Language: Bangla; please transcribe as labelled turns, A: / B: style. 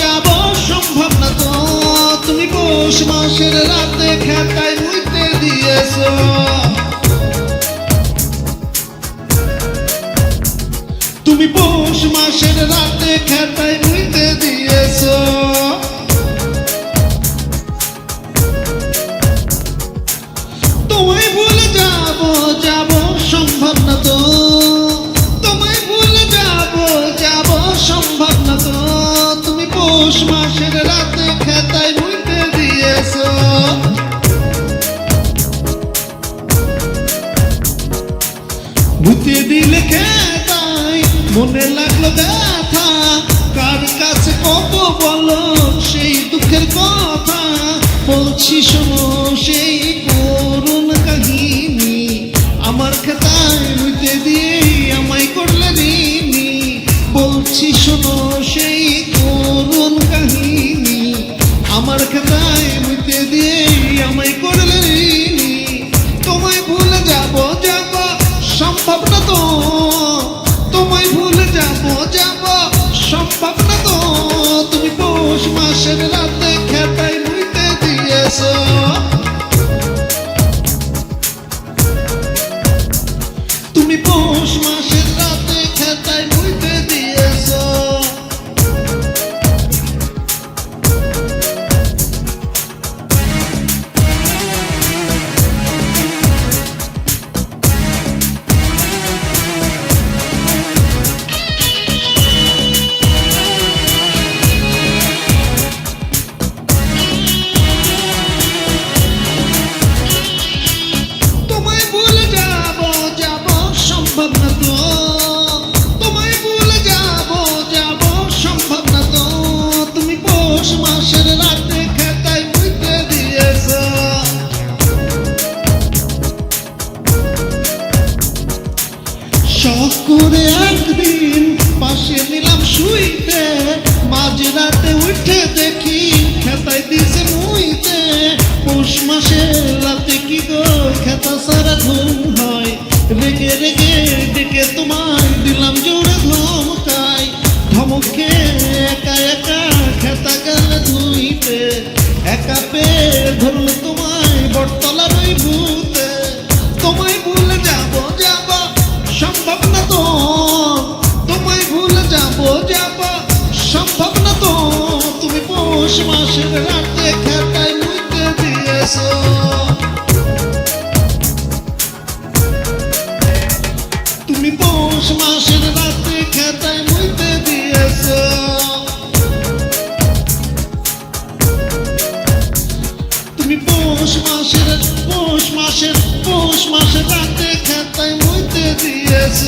A: যাব তো। তুমি পৌষ মাসের রাতে খাতায় মুইতে দিয়েছ। তুমি পৌষ মাসের রাতে খাতায় মুইতে দিয়েছ। মাসের রাতে খেতায় মুইতে দিলে খেতাই, মনে লাগল ব্যথা। কার কাছে কত বলো সেই দুঃখের কথা? বলছি শোনো, সেই আমার খেতায় দিয়ে আমায় করলে তোমায় ভুলে যাব যাব, সম্ভব তো। তোমায় ভুলে যাব যাব, সম্ভব তো। তুমি পৌষ মাসের রাতে খেতাই মুইতে দিয়েছ। তুমি পৌষ মাসের রাতে সম্ভব পৌষ মাসের রাতে খেতায় মুইতে দিয়েছ। তুমি পৌষ মাসের তুমি পৌষ মাসের পৌষ মাসের দিয়েছ।